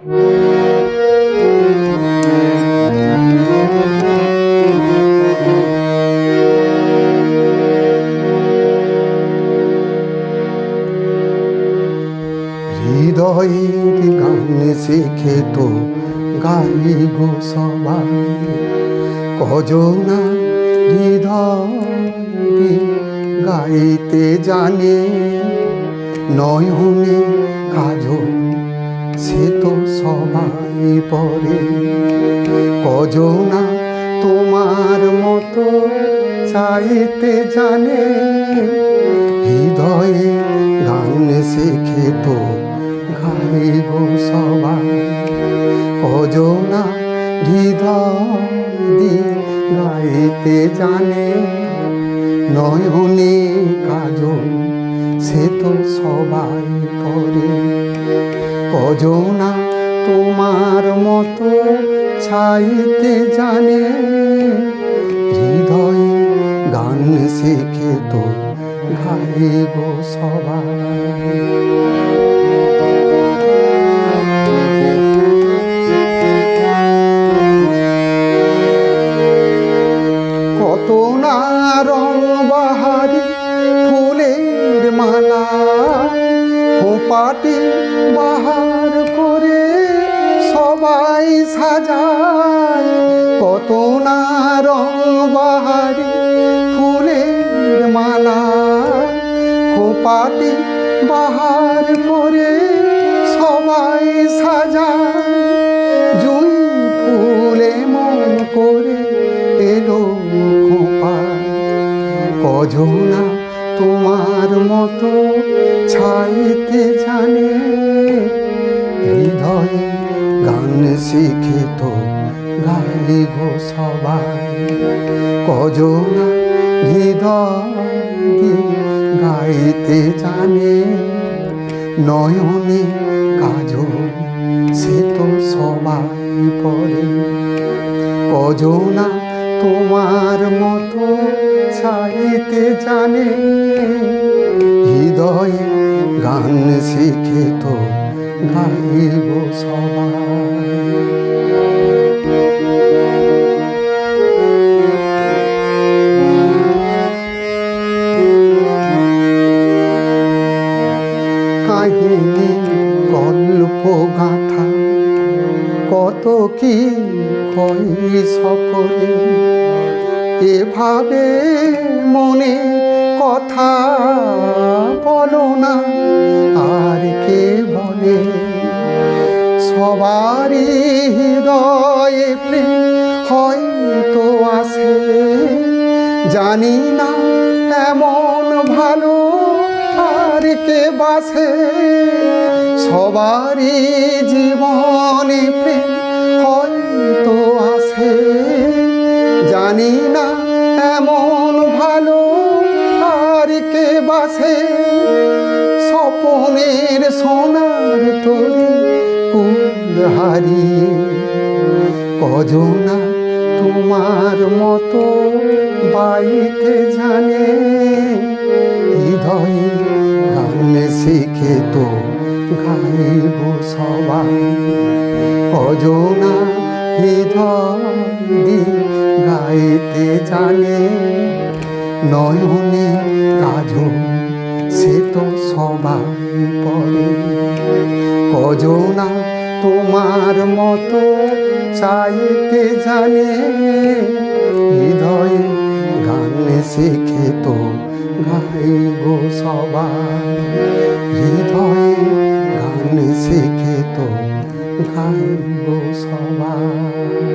হৃদয়ের গান শিখে তো গাই গো সবাই। কজনা হৃদয় গাইতে জানে নয়নে কাজল সে তো সবাই পরে। কজনা তোমার মতো চাইতে জানে। হৃদয়ে গান শিখে তো গাইব সবাই। কজনা হৃদয় দিয়ে গাইতে জানে। নয়নে কাজল, সে তো সবাই পরে। কজনা তোমার মতো ছাইতে জানে। হৃদয়ে গান শিখে তো গাইব সবাই। কত না রং বাহারি মালা খোপাটি বাহার করে সবাই সাজায়। কত না রং বাহারি ফুলের মালা। খোপাটি বাহার করে সবাই সাজায়। জুই ফুলে মন করে এলো খোপায়। কজনা তোমার মতো ছাইতে জানে। হৃদয়ে গান শিখে তো গাইব সবাই। কজনা হৃদয় গাইতে জানে। নয়নে কাজল সে তো সবাই পড়ে কজনা তোমার মতো চাইতে জানে, হৃদয়ে গান শিখে তো গাইব সবাই। কাহিনী, গল্প, গাথা, কত কি কই সকলে। এভাবে মনে কথা বলো না, আর কে বলে? সবারই হৃদয়ে প্রেম হয়তো আসে জানি না এমন ভালো আর কে বাসে সবারই জীবনে প্রেম হয়তো আসে জানি না আর কে বাসে? স্বপনের সোনার তরি কুল হারিয়ে কজনা তোমার মতো বাইতে জানে? হৃদয়ে গান শিখে তো গাইব সবাই। কজনা হৃদয় দিয়ে গাইতে জানে। নয়নে কাজ সে তো সবাই পরে। কজনা তোমার মতো চাইতে জানে? হৃদয়ে গান শিখে তো গাইব সবাই। হৃদয়ে গান শিখে তো গাইব সবাই।